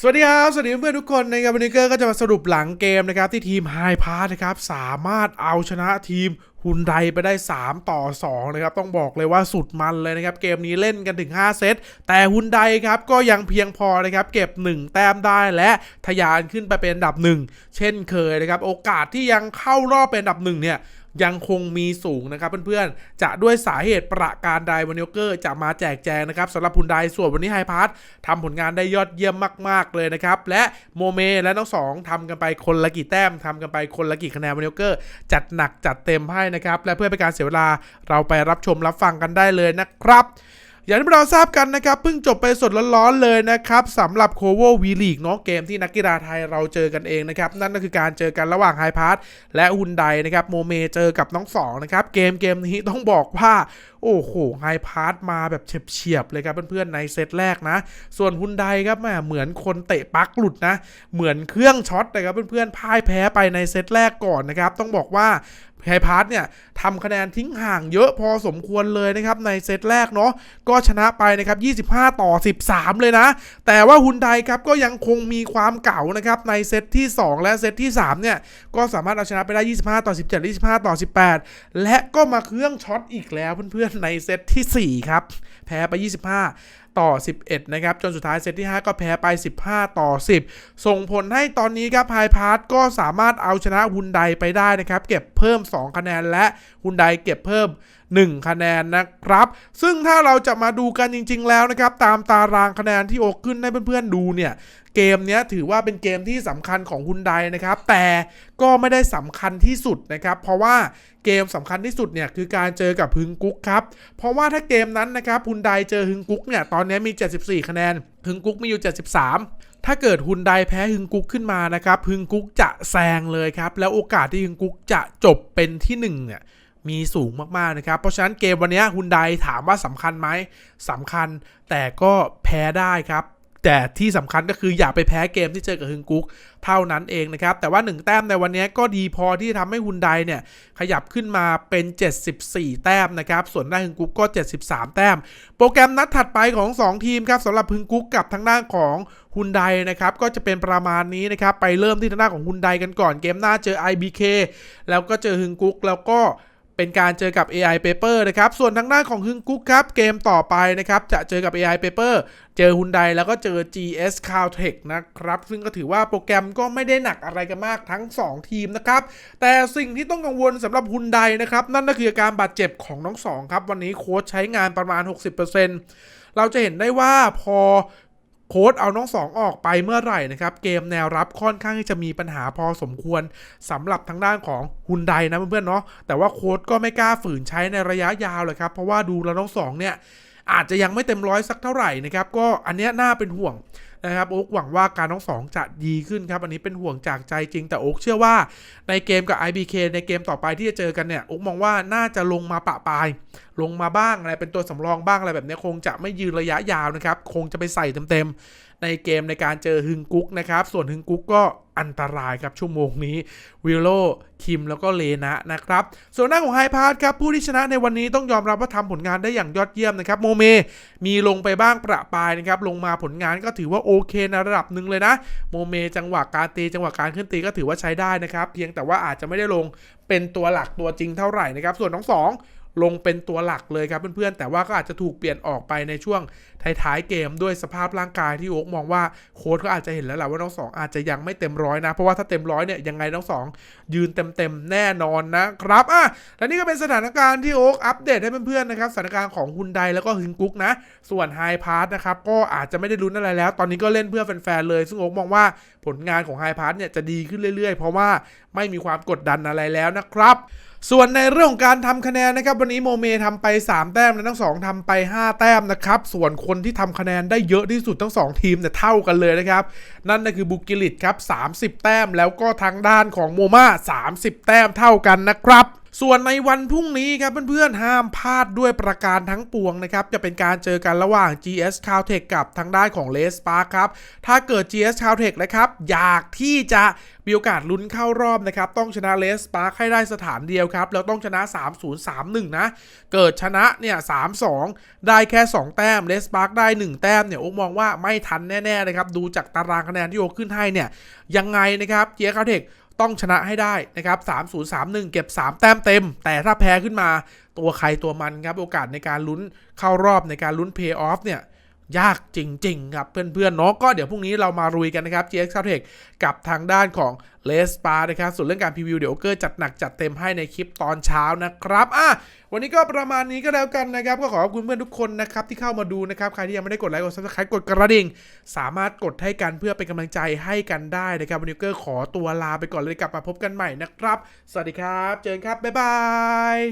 สวัสดีครับ สวัสดีเพื่อนทุกคนนะครับวันนี้เกอร์ก็จะมาสรุปหลังเกมนะครับ ที่ทีมไฮพาร์นะครับ สามารถเอาชนะทีมฮุนไดไปได้ 3 ต่อ 2 นะครับ ต้องบอกเลยว่าสุดมันเลยนะครับ เกมนี้เล่นกันถึง 5 เซต แต่ฮุนไดครับ ก็ยังเพียงพอนะครับ เก็บ 1 แต้มได้และทะยานขึ้นไปเป็นอันดับ 1 เช่นเคยนะครับ โอกาสที่ยังเข้ารอบเป็นอันดับ 1 เนี่ย ยังคงมีสูงนะครับเพื่อนๆ จะด้วยสาเหตุประการใดวันนี้เกอร์จะมาแจกแจงนะครับสำหรับฮุนไดส่วนวันนี้ไฮพาร์ททำผลงานได้ยอดเยี่ยมมาก ๆ เลยนะครับ และโมเมและน้องสองทำกันไปคนละกี่แต้มทำกันไปคนละกี่คะแนนวันนี้เกอร์จัดหนักจัดเต็มให้นะครับและเพื่อเป็นการเสียเวลาเราไปรับชมรับฟังกันได้เลยนะครับ อย่างที่เราทราบกันนะครับเพิ่งจบไปสดร้อนๆเลยนะครับสำหรับโคเววีลีกเนาะเกมที่นักกีฬาไทยเราเจอกันเองนะครับ นั่นก็คือการเจอกันระหว่างไฮพาร์ทและฮุนไดนะครับโมเมเจอกับน้องสองนะครับเกมเกมนี้ต้องบอกว่า โอ้โหไฮพาร์ทมาแบบเฉียบๆเลยครับเพื่อนๆในเซตแรกนะ ส่วนฮุนไดครับแหมเหมือนคนเตะปักหลุดนะ เหมือนเครื่องช็อตนะครับเพื่อนๆพ่ายแพ้ไปในเซตแรกก่อนนะครับ ต้องบอกว่าไฮพาร์ทเนี่ยทำคะแนนทิ้งห่างเยอะพอสมควรเลยนะครับในเซตแรกเนาะก็ชนะไปนะครับ 25 ต่อ 13 เลยนะ แต่ว่าฮุนไดครับก็ยังคงมีความเก่านะครับในเซตที่ 2 และเซตที่ 3 เนี่ย ก็สามารถเอาชนะไปได้ 25 ต่อ 17 25 ต่อ 18 และก็มาเครื่องช็อตอีกแล้วเพื่อนๆในเซตทีสี่ 4 ครับ แพ้ไป 25 ต่อ 11 นะครับ จนสุดท้ายเซตที่ 5 ก็แพ้ไป 15 ต่อ 10 ส่งผลให้ตอนนี้ครับไฮพาร์ทก็สามารถเอาชนะฮุนไดไปได้นะครับ เก็บเพิ่ม 2 คะแนนและฮุนไดเก็บเพิ่ม 1 คะแนนนะครับ ซึ่งถ้าเราจะมาดูกันจริง ๆ แล้วนะครับ ตามตารางคะแนนที่โอกขึ้นให้เพื่อนๆดูเนี่ยเกมนี้ถือว่าเป็นเกมที่สำคัญของฮุนไดนะครับ แต่ก็ไม่ได้สำคัญที่สุดนะครับ เพราะว่าเกมสำคัญที่สุดเนี่ยคือการเจอกับฮึงกุ๊กครับ เพราะว่าถ้าเกมนั้นนะครับฮุนไดเจอฮึงกุ๊กเนี่ยตอนนี้มี 74 คะแนนฮึงกุ๊กมีอยู่ 73 ถ้าเกิดฮุนไดแพ้ฮึงกุ๊กขึ้นมานะครับฮึงกุ๊กจะแซงเลยครับ แล้วโอกาสที่ฮึงกุ๊กจะจบเป็นที่หนึ่งเนี่ยมีสูงมาก ๆ นะครับ เพราะฉะนั้นเกมวันนี้ฮุนไดถามว่าสำคัญไหมสำคัญแต่ก็แพ้ได้ครับ แต่ที่สำคัญก็คืออย่าไปแพ้เกมที่เจอกับฮึงกุ๊กเท่านั้นเองนะครับ แต่ว่า 1 แต้มในวันนี้ก็ดีพอที่ทำให้ฮุนไดเนี่ย ขยับขึ้นมาเป็น 74 แต้มนะครับ ส่วนด้านฮึงกุ๊กก็ 73 แต้ม โปรแกรมนัดถัดไปของ 2 ทีมครับสำหรับฮึงกุ๊กกับทางด้านของฮุนไดนะครับ ก็จะเป็นประมาณนี้นะครับ ไปเริ่มที่ทางด้านของฮุนไดกันก่อนเกมหน้าเจอ IBK แล้วก็เจอฮึงกุ๊กแล้วก็ เป็นการเจอกับ AI Paper นะครับ ส่วนทางด้านของฮึงกุ๊กครับ เกมต่อไปนะครับ จะเจอกับ AI Paper เจอฮุนไดแล้วก็เจอ GS Caltech นะครับ ซึ่งก็ถือว่าโปรแกรมก็ไม่ได้หนักอะไรกันมากทั้ง 2 ทีมนะครับ แต่สิ่งที่ต้องกังวลสำหรับฮุนไดนะครับ นั่นก็คืออาการบาดเจ็บของน้องสองครับ วันนี้โค้ชใช้งานประมาณ 60%เราจะเห็นได้ว่าพอ โค้ดเอาน้องสองออกไปเมื่อไหร่นะครับ เกมแนวรับค่อนข้างที่จะมีปัญหาพอสมควรสำหรับทางด้านของฮุนไดนะเพื่อนๆเนาะแต่ว่าโค้ดก็ไม่กล้าฝืนใช้ในระยะยาวเลยครับ เพราะว่าดูแล้วน้องสองเนี่ยอาจจะยังไม่เต็มร้อยสักเท่าไหร่นะครับ ก็อันเนี้ยน่าเป็นห่วง นะครับโอ๊กหวังว่าการน้องสองจะดีขึ้นครับ อันนี้เป็นห่วงจากใจจริง แต่โอ๊กเชื่อว่าในเกมกับ IBK ในเกมต่อไปที่จะเจอกันเนี่ยโอ๊กมองว่าน่าจะลงมาปะปลาย ลงมาบ้างอะไรเป็นตัวสำรองบ้างอะไรแบบนี้คงจะไม่ยืนระยะยาวนะครับ คงจะไปใส่เต็มๆ ในเกมในการเจอฮึงกุ๊กนะครับ ส่วนฮึงกุ๊กก็อันตรายครับชั่วโมงนี้วิลโลคิมแล้วก็เลนะนะครับ ส่วนหน้าของไฮพาร์ทครับ ผู้ที่ชนะในวันนี้ต้องยอมรับว่าทำผลงานได้อย่างยอดเยี่ยมนะครับ โมเม มีลงไปบ้างประปายนะครับ ลงมาผลงานก็ถือว่าโอเคในระดับหนึ่งเลยนะ โมเมจังหวะการตีจังหวะการขึ้นตีก็ถือว่าใช้ได้นะครับ เพียงแต่ว่าอาจจะไม่ได้ลงเป็นตัวหลักตัวจริงเท่าไหร่นะครับ ส่วนน้องสอง ลงเป็นตัวหลักเลยครับเพื่อนๆ แต่ว่าก็อาจจะถูกเปลี่ยนออกไปในช่วงท้ายๆเกมด้วยสภาพร่างกายที่โอ๊กมองว่าโค้ชก็อาจจะเห็นแล้วแหละว่าน้องสองอาจจะยังไม่เต็มร้อยนะ เพราะว่าถ้าเต็มร้อยเนี่ยยังไงน้องสองยืนเต็มๆแน่นอนนะครับอะและนี่ก็เป็นสถานการณ์ที่โอ๊กอัปเดตให้เพื่อนๆนะครับสถานการณ์ของฮุนไดแล้วก็ฮึงกุ๊กนะ ส่วนไฮพาร์ทนะครับก็อาจจะไม่ได้ลุ้นอะไรแล้ว ตอนนี้ก็เล่นเพื่อแฟนๆเลย ซึ่งโอ๊กมองว่าผลงานของไฮพาร์ทเนี่ยจะดีขึ้นเรื่อยๆ เพราะว่าไม่มีความกดดันอะไรแล้วนะครับส่วนในเรื่องของการทำคะแนนนะครับ วันนี้โมเมทำไป 3 แต้มและทั้ง 2ทำไป 5 แต้มนะครับ ส่วนคนที่ทำคะแนนได้เยอะที่สุดทั้ง 2 ทีมเนี่ยเท่ากันเลยนะครับ นั่นก็คือบุกิลิตครับ30 แต้มแล้วก็ทางด้านของโมมา30 แต้มเท่ากันนะครับส่วนในวันพรุ่งนี้ครับเพื่อนๆห้ามพลาดด้วยประการทั้งปวงนะครับ จะเป็นการเจอกันระหว่าง GS Caltech กับทางด้านของ Les p a r ครับ ถ้าเกิด GS Caltech นะครับ อยากที่จะมีโอกาสลุ้นเข้ารอบนะครับ ต้องชนะ Les Park ให้ได้สถานเดียวครับ แล้วต้องชนะ 3-0-3-1 นะ เกิดชนะเนี่ย3-2 ได้แค่ 2 แต้ม Les Park ได้ 1 แต้มเนี่ยโอ๊กมองว่าไม่ทันแน่ๆนะครับ ดูจากตารางคะแนนที่โอ๊กขึ้นให้เนี่ยยังไงนะครับ GS Caltech ต้องชนะให้ได้นะครับ3031 เก็บ 3 แต้มเต็ม แต่ถ้าแพ้ขึ้นมาตัวใครตัวมันครับ โอกาสในการลุ้นเข้ารอบในการลุ้นเพย์ออฟเนี่ย ยากจริง ๆ ครับ เพื่อนๆเนาะก็เดี๋ยวพรุ่งนี้เรามารุยกันนะครับ GX c a l t e c h กับทางด้านของ l e s p a นะครับ ส่วนเรื่องการพรีวิวเดี๋ยวเกอร์จัดหนักจัดเต็มให้ในคลิปตอนเช้านะครับอะวันนี้ก็ประมาณนี้ก็แล้วกันนะครับ ก็ขอขอบคุณเพื่อนทุกคนนะครับ ที่เข้ามาดูนะครับ ใครที่ยังไม่ได้กดไลค์กด subscribe กดกระดิ่ง สามารถกดให้กันเพื่อเป็นกำลังใจให้กันได้นะครับวันนี้เกอร์ขอตัวลาไปก่อนเลยกลับมาพบกันใหม่นะครับ สวัสดีครับ เจอกันครับบ๊ายบาย